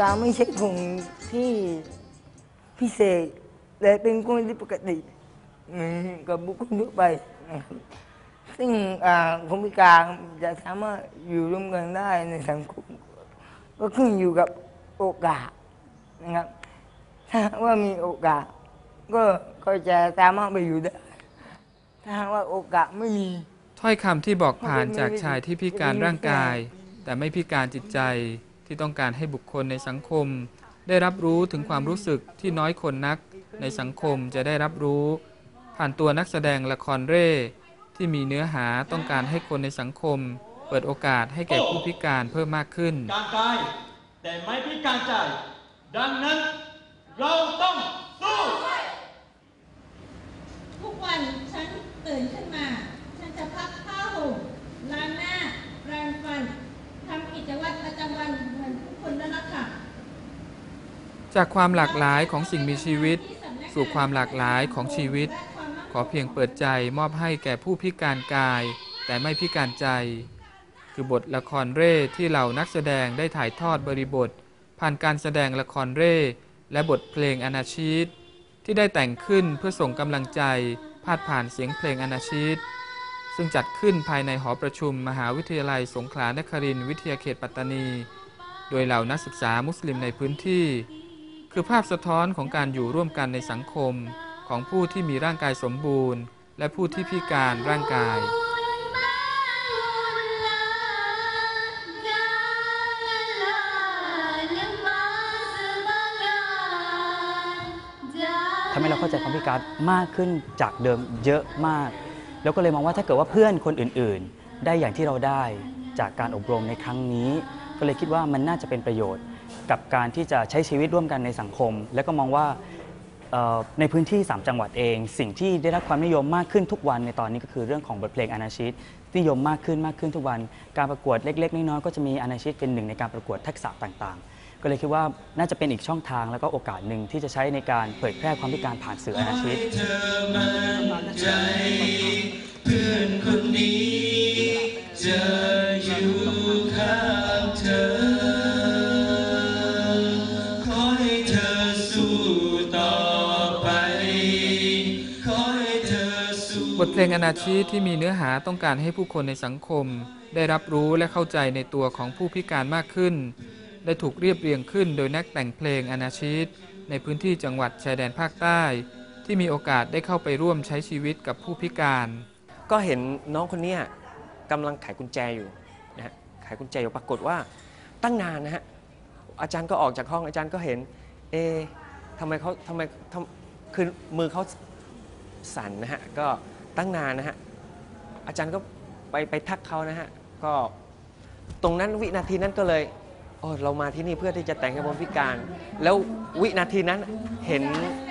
ตาไม่ใช่คนที่พิเศษ แต่เป็นคนที่ปกติเหมือนกับบุคคลทั่วไปนะครับซึ่งอ่าคนพิการจะสามารถอยู่ร่วมกันได้ในสังคม ก็ขึ้นอยู่กับโอกาสนะครับ ถ้าหากว่ามีโอกาส ก็ก็จะสามารถไปอยู่ได้ถ้าหากว่าโอกาสไม่มี ถ้อยคำที่บอกผ่านจากชายที่พิการร่างกาย แต่ไม่พิการจิตใจ ที่ต้องการให้บุคคลในสังคม ได้รับรู้ถึงความรู้สึกที่น้อยคนนัก ในสังคมจะได้รับรู้ ผ่านตัวนักแสดงละครเร่ ที่มีเนื้อหาต้องการให้คนในสังคม เปิดโอกาสให้แก่ผู้พิการเพิ่มมากขึ้น การกายแต่ไม่พิการใจ ดังนั้นเราต้องสู้ทุกวันฉันตื่นขึ้นมา ฉันจะพักผ้าห่มล้างหน้าแปรงฟันทำกิจวัตรประจำวันเหมือนทุกคนนั่นแหละค่ะ จากความหลากหลายของสิ่งมีชีวิต สู่ความหลากหลายของชีวิต ขอเพียงเปิดใจมอบให้แก่ผู้พิการกาย แต่ไม่พิการใจ คือบทละครเร่ที่เหล่านักแสดงได้ถ่ายทอดบริบท ผ่านการแสดงละครเร่และบทเพลงอนาชีตที่ได้แต่งขึ้นเพื่อส่งกำลังใจพาดผ่านเสียงเพลงอนาชีตซึ่งจัดขึ้นภายในหอประชุมมหาวิทยาลัยสงขลานครินทร์วิทยาเขตปัตตานี โดยเหล่านักศึกษามุสลิมในพื้นที่ คือภาพสะท้อนของการอยู่ร่วมกันในสังคมของผู้ที่มีร่างกายสมบูรณ์ และผู้ที่พิการร่างกาย ทำให้เราเข้าใจความพิการมากขึ้นจากเดิมเยอะมาก แล้วก็เลยมองว่าถ้าเกิดว่าเพื่อนคนอื่น ๆ ได้อย่างที่เราได้จากการอบรมในครั้งนี้ ก็เลยคิดว่ามันน่าจะเป็นประโยชน์ กับการที่จะใช้ชีวิตร่วมกันในสังคม แล้วก็มองว่าในพื้นที่ 3 จังหวัดเอง สิ่งที่ได้รับความนิยมมากขึ้นทุกวันในตอนนี้ก็คือเรื่องของบทเพลงอนาชิตนิยมมากขึ้นมากขึ้นทุกวัน การประกวดเล็ก ๆ น้อยๆก็จะมีอนาชิตเป็นหนึ่งในการประกวดทักษะต่างๆ ก็เลยคิดว่าน่าจะเป็นอีกช่องทางแล้วก็โอกาสหนึ่งที่จะใช้ในการเผยแพร่ความพิการผ่านสื่ออนาชิตเพื่อนคนนี้จอ เพลงอนาชีตที่มีเนื้อหาต้องการให้ผู้คนในสังคม ได้รับรู้และเข้าใจในตัวของผู้พิการมากขึ้น ได้ถูกเรียบเรียงขึ้นโดยนักแต่งเพลงอนาชีตในพื้นที่จังหวัดชายแดนภาคใต้ ที่มีโอกาสได้เข้าไปร่วมใช้ชีวิตกับผู้พิการ ก็เห็นน้องคนนี้กำลังไขกุญแจอยู่นะฮะไขกุญแจอยู่ปรากฏว่าตั้งนานนะฮะอาจารย์ก็ออกจากห้องอาจารย์ก็เห็น เอทำไมเขาทำไมทำคือมือเขาสั่นนะฮะก็ ตั้งนานนะฮะ อาจารย์ก็ไปไปทักเขานะฮะ ก็ตรงนั้นวินาทีนั้นก็เลยโอ้เรามาที่นี่เพื่อที่จะแต่งให้คนพิการ แล้ววินาทีนั้นเห็น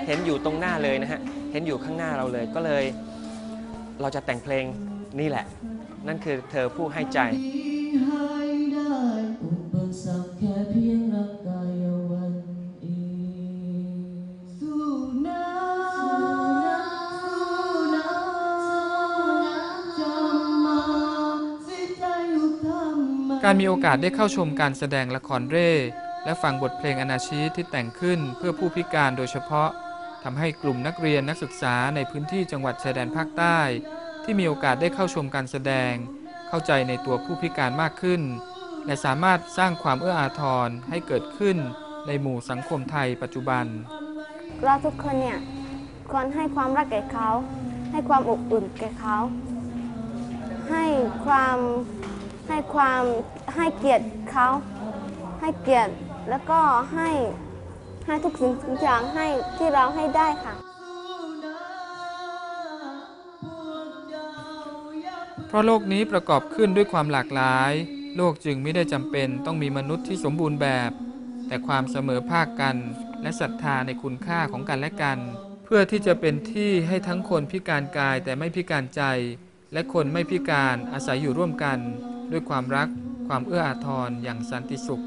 เห็นอยู่ตรงหน้าเลยนะฮะ เห็นอยู่ข้างหน้าเราเลยก็เลย เราจะแต่งเพลงนี่แหละ นั่นคือเธอผู้ให้ใจ การมีโอกาสได้เข้าชมการแสดงละครเร่ และฟังบทเพลงอนาชีตที่แต่งขึ้นเพื่อผู้พิการโดยเฉพาะทำให้กลุ่มนักเรียนนักศึกษาในพื้นที่จังหวัดชายแดนภาคใต้ ที่มีโอกาสได้เข้าชมการแสดง เข้าใจในตัวผู้พิการมากขึ้น และสามารถสร้างความเอื้ออาทรให้เกิดขึ้นในหมู่สังคมไทยปัจจุบัน เราทุกคนเนี่ยควรให้ความรักแก่เขา ให้ความอบอุ่นแก่เขา ให้ความ ให้ความให้เกียรติเขาให้เกียรติแล้วก็ให้ให้ทุกสิ่งทุกอย่างให้ที่เราให้ได้ค่ะ เพราะโลกนี้ประกอบขึ้นด้วยความหลากหลาย โลกจึงไม่ได้จำเป็นต้องมีมนุษย์ที่สมบูรณ์แบบ แต่ความเสมอภาคกัน และศรัทธาในคุณค่าของกันและกัน เพื่อที่จะเป็นที่ให้ทั้งคนพิการกายแต่ไม่พิการใจ และคนไม่พิการอาศัยอยู่ร่วมกัน ด้วยความรัก ความเอื้ออาทรอย่างสันติสุข